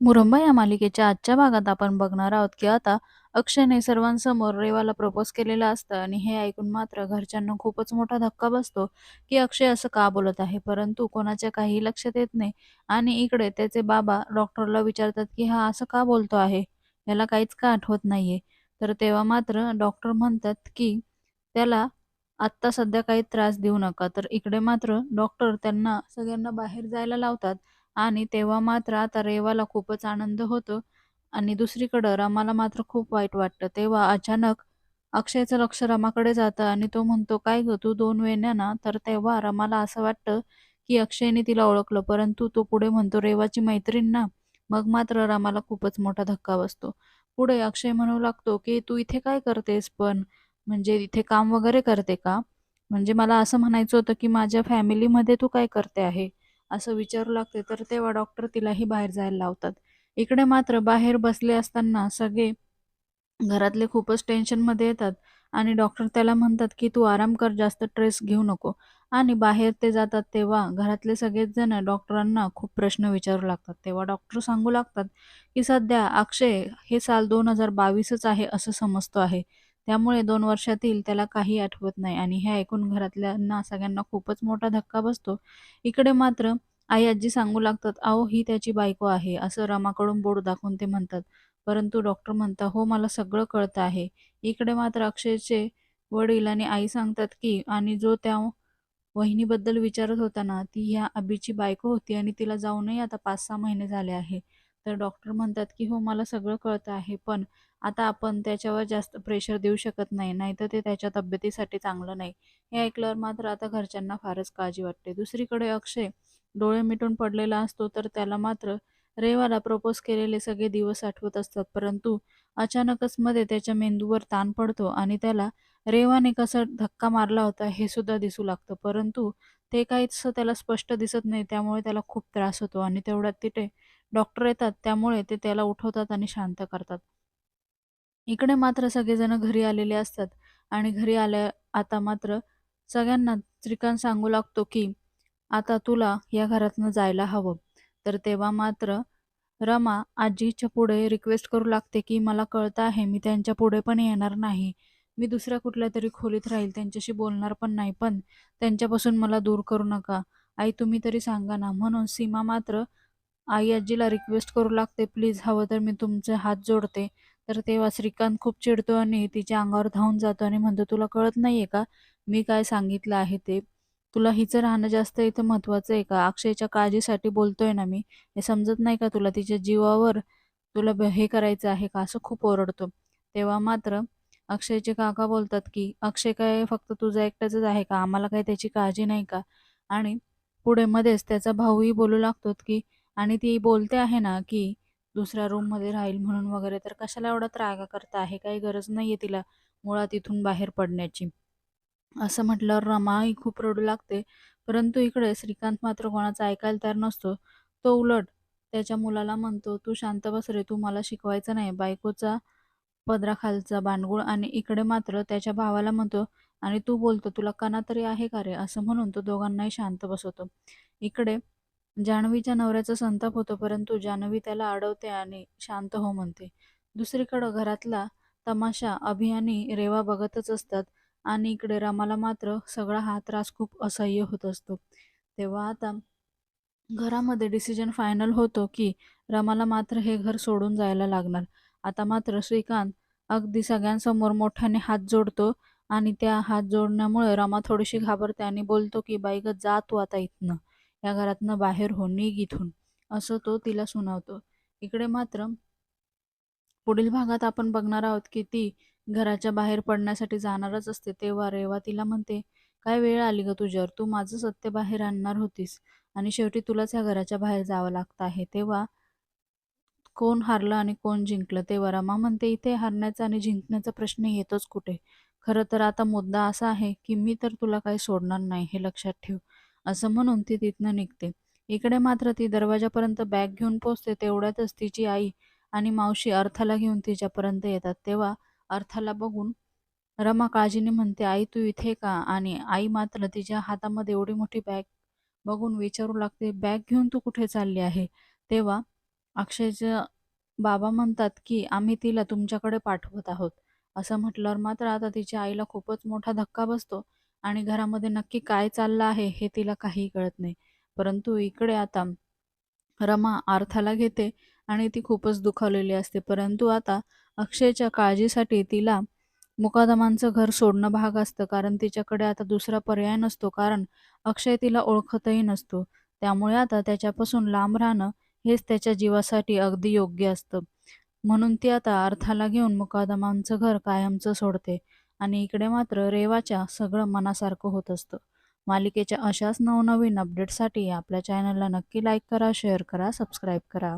मुरंबा या मालिकेच्या आजच्या भागात आपण बघणार आहोत की आता अक्षयने सर्वांसमोर रेवाला प्रपोज केलेलं असतं आणि हे ऐकून मात्र घरच्यांना खूपच मोठा धक्का बसतो की अक्षय असं का बोलत आहे? परंतु कोणाच्या काही लक्षात येत नाही आणि इकडे त्याचे बाबा डॉक्टरला विचारतात की हा असं का बोलतो आहे? याला काहीच का आठवत नाहीये? तर तेव्हा मात्र डॉक्टर म्हणतात की त्याला आत्ता सध्या काही त्रास देऊ नका. तर इकडे मात्र डॉक्टर त्यांना सगळ्यांना बाहेर जायला लावतात आणि तेव्हा मात्र आता रेवाला खूपच आनंद होतो आणि दुसरीकडं रमाला मात्र खूप वाईट वाटतं. तेव्हा अचानक अक्षयचं लक्ष रमाकडे जातं आणि तो म्हणतो काय ग तू दोन वेण्या ना? तर तेव्हा रमाला असं वाटतं की अक्षयने तिला ओळखलं परंतु तो पुढे म्हणतो रेवाची मैत्रीण ना? मग मात्र रमाला खूपच मोठा धक्का बसतो. पुढे अक्षय म्हणू लागतो की तू इथे काय करतेस पण? म्हणजे इथे काम वगैरे करते का? म्हणजे मला असं म्हणायचं होतं की माझ्या फॅमिलीमध्ये तू काय करते आहे? असं विचारू लागते तर तेव्हा डॉक्टर तिलाही बाहेर जायला लावतात. इकडे मात्र बाहेर बसले असताना सगळे घरातले खूपच टेन्शनमध्ये येतात आणि डॉक्टर त्याला म्हणतात की तू आराम कर जास्त स्ट्रेस घेऊ नको. आणि बाहेर ते जातात तेव्हा घरातले सगळेच जण डॉक्टरांना खूप प्रश्न विचारू लागतात. तेव्हा डॉक्टर सांगू लागतात की सध्या अक्षय हे साल दोन हजार बावीसच आहे असं समजतो आहे. त्यामुळे दोन वर्षातील त्याला काही आठवत नाही आणि हे ऐकून घरातल्यांना सगळ्यांना खूपच मोठा धक्का बसतो. इकडे मात्र आई आजी सांगू लागतात अहो ही त्याची बायको आहे असं रमाकडून बोट दाखवून ते म्हणतात. परंतु डॉक्टर म्हणतात हो मला सगळं कळतं आहे. इकडे मात्र अक्षयचे वडील आणि आई सांगतात की आणि जो त्या वहिनीबद्दल विचारत होता ना ती ह्या अभिची बायको होती आणि तिला जाऊनही आता पाच सहा महिने झाले आहे. तर डॉक्टर म्हणतात की हो मला सगळं कळतं आहे पण आता आपण त्याच्यावर जास्त प्रेशर देऊ शकत नाही नाहीतर ते त्याच्या तब्येतीसाठी चांगलं नाही. हे ऐकल्यावर मात्र आता घरच्यांना फारच काळजी वाटते. दुसरीकडे अक्षय डोळे मिटून पडलेला असतो तर त्याला मात्र रेवाला प्रपोज केलेले सगळे दिवस आठवत असतात परंतु अचानकच मध्ये त्याच्या मेंदूवर ताण पडतो आणि त्याला रेवाने कसा धक्का मारला होता हे सुद्धा दिसू लागतं परंतु ते काहीच त्याला स्पष्ट दिसत नाही त्यामुळे त्याला खूप त्रास होतो आणि तेवढ्यात तिथे डॉक्टर येतात त्यामुळे ते त्याला उठवतात आणि शांत करतात. इकडे मात्र सगळेजण घरी आलेले असतात आणि घरी आल्या आता मात्र सगळ्यांना श्रीकांत सांगू लागतो की आता तुला या घरातनं जायला हवं. तर तेव्हा मात्र रमा आजीच्या पुढे रिक्वेस्ट करू लागते की मला कळतं आहे मी त्यांच्या पुढे पण येणार नाही. मी दुसऱ्या कुठल्या तरी खोलीत राहील त्यांच्याशी बोलणार पण नाही पण त्यांच्यापासून मला दूर करू नका. आई तुम्ही तरी सांगा ना. म्हणून सीमा मात्र आई आजीला रिक्वेस्ट करू लागते प्लीज हवं तर मी तुमचे हात जोडते. तर तेव्हा श्रीकांत खूप चिडतो आणि तिच्या अंगावर धावून जातो आणि म्हणतो तुला कळत नाहीये का? मी काय सांगितलं आहे ते? तुला हिचं राहणं जास्त इथं महत्वाचं आहे का? अक्षयच्या काळजीसाठी बोलतोय ना मी. हे समजत नाही का तुला? तिच्या जीवावर तुला ब- हे करायचं आहे का? असं खूप ओरडतो. तेव्हा मात्र अक्षयचे काका बोलतात की अक्षय काय फक्त तुझं एकट्याच आहे का? आम्हाला काही त्याची काळजी नाही का? आणि पुढे मध्येच त्याचा भाऊही बोलू लागतो की आणि ती बोलते आहे ना की दुसऱ्या रूममध्ये राहील म्हणून वगैरे तर कशाला एवढा त्रागा करता आहे? काही गरज नाही आहे तिला मुळात इथून बाहेर पडण्याची. असं म्हटल्यावर रमाही खूप रडू लागते. परंतु इकडे श्रीकांत मात्र कोणाचा ऐकायला तयार नसतो. तो उलट त्याच्या मुलाला म्हणतो तू शांत बस रे तू मला शिकवायचं नाही. बायकोचा पदराखालचा बांडगुळ आणि इकडे मात्र त्याच्या भावाला म्हणतो आणि तू बोलतो तुला कणा तरी आहे का रे? असं म्हणून तो दोघांनाही शांत बसवतो. इकडे जान्हवीच्या नवऱ्याचा संताप होतो परंतु जान्हवी त्याला अडवते आणि शांत हो म्हणते. दुसरीकडं घरातला तमाशा अभियानी रेवा बघतच असतात आणि इकडे रमाला मात्र सगळा हा त्रास खूप असह्य होत असतो. तेव्हा आता घरामध्ये डिसिजन फायनल होतो की रमाला मात्र हे घर सोडून जायला लागणार. आता मात्र श्रीकांत अगदी सगळ्यांसमोर मोठ्याने हात जोडतो आणि त्या हात जोडण्यामुळे रमा थोडीशी घाबरते आणि बोलतो की बाईक जा तू आता इथनं. या घरातनं बाहेर हो निघ इथून. असं तो तिला सुनावतो. इकडे मात्र पुढील भागात आपण बघणार आहोत की ती घराच्या बाहेर पडण्यासाठी जाणारच असते. तेव्हा रेवा तिला म्हणते काय वेळ आली ग तुझ्यावर? तू माझं सत्य बाहेर आणणार होतीस आणि शेवटी तुलाच या घराच्या बाहेर जावं लागत आहे. तेव्हा कोण हारलं आणि कोण जिंकलं? तेव्हा रमा म्हणते इथे हारण्याचा आणि जिंकण्याचा प्रश्न येतोच कुठे? खरं तर आता मुद्दा असा आहे की मी तर तुला काही सोडणार नाही हे लक्षात ठेव. असं म्हणून ती तिथनं निघते. इकडे मात्र ती दरवाजापर्यंत बॅग घेऊन पोचते तेवढ्यातच तिची आई आणि मावशी अर्थाला घेऊन तिच्यापर्यंत येतात. तेव्हा अर्थाला बघून रमा काळजीने म्हणते आई तू इथे का? आणि आई मात्र तिच्या हातामध्ये एवढी मोठी बॅग बघून विचारू लागते बॅग घेऊन तू कुठे चालली आहे? तेव्हा अक्षयचं बाबा म्हणतात, की "आम्ही तिला तुमच्याकडे पाठवत आहोत." असं म्हटल्यावर मात्र आता तिच्या आईला खूपच मोठा धक्का बसतो. आणि घरामध्ये नक्की काय चाललं आहे हे तिला काहीही कळत नाही. परंतु इकडे आता रमा अर्थाला घेते आणि ती खूपच दुखावलेली असते. परंतु आता अक्षयच्या काळजीसाठी तिला मुकादमांचं घर सोडणं भाग असतं कारण तिच्याकडे आता दुसरा पर्याय नसतो कारण अक्षय तिला ओळखतही नसतो. त्यामुळे आता त्याच्यापासून लांब राहणं हेच त्याच्या जीवासाठी अगदी योग्य असतं. म्हणून ती आता अर्थाला घेऊन मुकादमांचं घर कायमचं सोडते आणि इकडे मात्र रेवाच्या सगळं मनासारखं होत असतं. मालिकेच्या अशाच नवनवीन अपडेटसाठी आपल्या चॅनलला नक्की लाईक करा, शेअर करा, सबस्क्राईब करा.